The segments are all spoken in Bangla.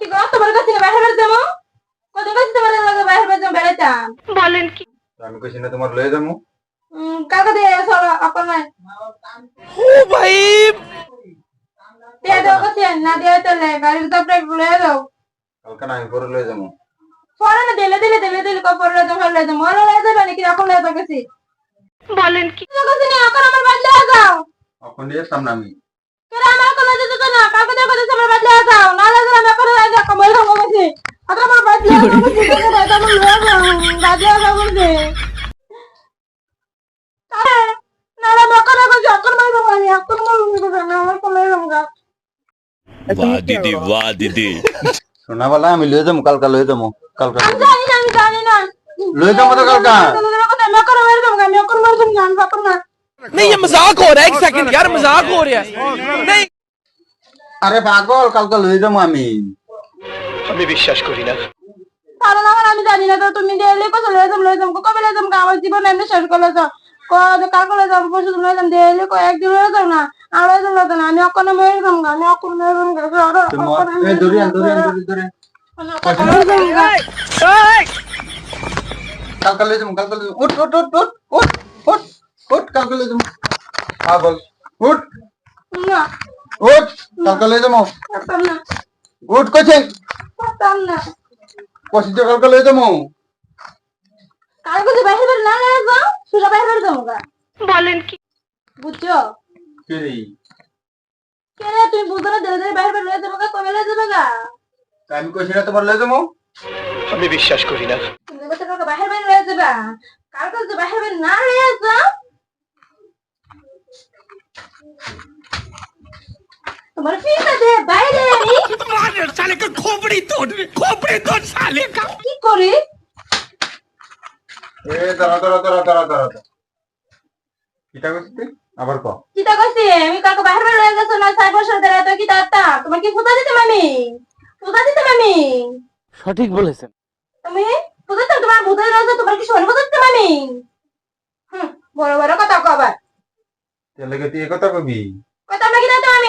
কি গো তোমার কাছে বাইরে বেড়াতে যাব? কত কাছে তোমার লাগে বাইরে বেড়াতে বেড়াইতাম তো আমি কইছি না তোমার লয়ে যাব কালকে দিয়ে চলো আপনার দিয়ে দাও কাছে না দিয়ে তাহলে গাড়ির তারপরে লয়ে যাও কালকে না আমি পরে লয়ে যাব পরে না দিলে দিলে দিলে দিলে লয়ে যাও লয়ে লয়ে যাবে নাকি এখন লয়ে বলেন কি? কাছে না এখন আমার বাড়ি যাও। এখন নিয়ে যেতাম না আমি। কেন আমার কোনো যেতে তো না কালকে দিয়ে কাছে আমার বাড়ি লয়ে যাও না লয়ে যাও আমি এখন লয়ে যাও কমাই খাবো কাছে এখন আমার বাড়ি লয়ে যাও কাছে আমার লয়ে যাও বাড়ি লয়ে যাও কাছে না না মকর কাছে এখন মাই যাবো আমি এখন মাই যাবো না আমার কোনো লয়ে যাবো वाह दीदी वाह दीदी শোনা বলা আমি লয়ে যাবো কালকে লয়ে যাবো কালকে আমি জানি না আমি জানি না লয়ে যাবো তো কালকে মকর মাই যাবো আমি মকর মাই যাবো গান পাকর না नहीं ये मजाक हो रहा है एक सेकंड यार मजाक हो रहा है नहीं আরে পাগল কালকে লয়ে যাব আমি। আমি বিশ্বাস করি না। কারণ আমার আমি জানি না তো তুমি দিলে কত লয়ে যাব লয়ে যাব কবে লয়ে যাব আমার জীবন এমনি শেষ করে যাও। কত কালকে লয়ে যাব পরশু লয়ে যাব দিলে কো একদিন লয়ে যাব না আর লয়ে যাব না আমি অকনে মেরে যাব না আমি অকনে মেরে যাব না তোমার এই দরিয়ান দরিয়ান দরিয়ান দরিয়ান কালকে লয়ে যাব কালকে লয়ে যাব। উঠ উঠ উঠ উঠ উঠ উঠ উঠ কালকে লয়ে যাব। পাগল। উঠ। না। উঠ কালকে লয়ে যাব। না উঠ কইছে না কষি তো কালকে লয়ে যাব। কালকে যে বাইরে বের না লয়ে যাও সুরা বাইরে বের যাব গা বলেন কি? বুঝছ? কি রে? কে রে তুমি বুঝছ না ধীরে ধীরে বাইরে বের লয়ে যাব গা কবে লয়ে যাব গা? তা আমি কইছি না তোমার লয়ে যাব। আমি বিশ্বাস করি না। তুমি বলতে কালকে বাইরে বের লয়ে যাবা। কালকে যে বাইরে বের না লয়ে যাও তোমার দে বাইরে কে খোপড়ি তোড় খোপড়ি তোড় কি করে এ দাঁড়া দাঁড়া দাঁড়া দাঁড়া দাঁড়া কিটা আবার কিটা আমি কাকে বাইরে বের হয়ে গেছ না কি দাঁতা তোমার কি ফুটা ফুটা সঠিক বলেছেন। তুমি ফুটা তো তোমার ভূতের রাজা তোমার কি শোন ফুটা দিতাম আমি বড় বড় কথা কবা তাহলে এ কথা কবি?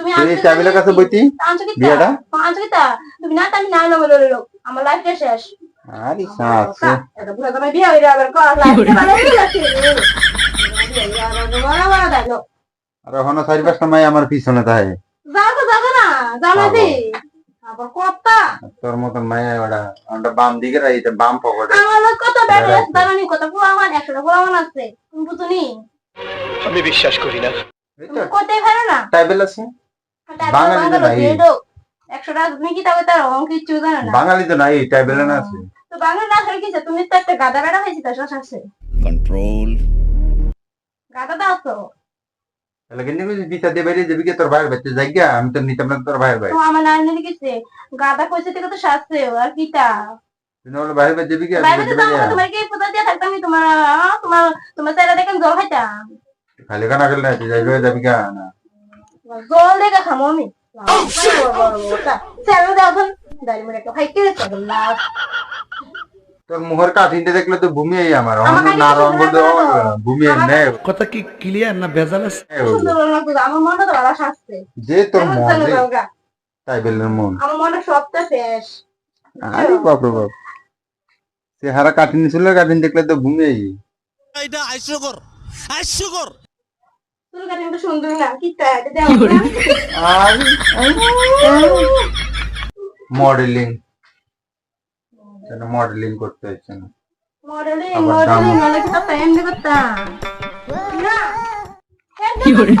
তুমি তুই কাছে বইতি? বিয়েটা? তুমি না তাই না লোক আমার লাইফটা শেষ। আরে সাথে। এটা পুরো তোমার বিয়ে হইরে আবার কর লাইফটা ভালো গেছে বড় বড় দাও আর ওখানে চারি পাঁচটা মাই আমার পিছনে থাকে। যাও তো যাবে না যাও না দি। আবার কত্তা। তোর মতন ওটা আমরা বাম দিকে রাইতে বাম পকেটে। আমার কত ব্যাটারি আছে জানানি কত তুমি বুঝুনি আমি বিশ্বাস করি না। তুমি তো একটা গাদা বেড়া হয়েছি তাহলে কিন্তু বিচার দিয়ে যাবি কি? তোর ভাইয়ের বাচ্চা জায়গা আমি তো নিতাম না তোর ভাইয়ের ভাই আমার নানি নানি কিছু গাদা কইছে থেকে তো শাসে আর কিটা? তোমার বাইরে যাবি কি? তোমার কি থাকতাম তোমার তোমার তোমার চাইরা দেখেন জল খাইতাম। খালি কানা খেলে না তুই যাইবে যাবি কি না। জল দেখে খামো আমি। চেহারা তোর মুখের কাঠিনটা দেখলে তো। ভূমি এই আমার না। কাছে রং করতে সুন্দর না তো। ভূমি আমার নেই। কথা কি ক্লিয়ার না আছে? শাসছে যে তোর মন বাবুরা? টাইবেলের মন। আমার মনে সবটা শেষ আরে বাপ রে বাপ। সে হারা কাঠিন ছিল কাঠিন দেখলে তো ভূমি এই এটা হাস্যকর হাস্যকর চুল কাটিং তো সুন্দর না কি তাই এটা দেওয়া মডেলিং মডেলিং করতে হচ্ছে না? মডেলিং মডেলিং অনেক নালে কি তো প্রেম করতাম। না। কি করে?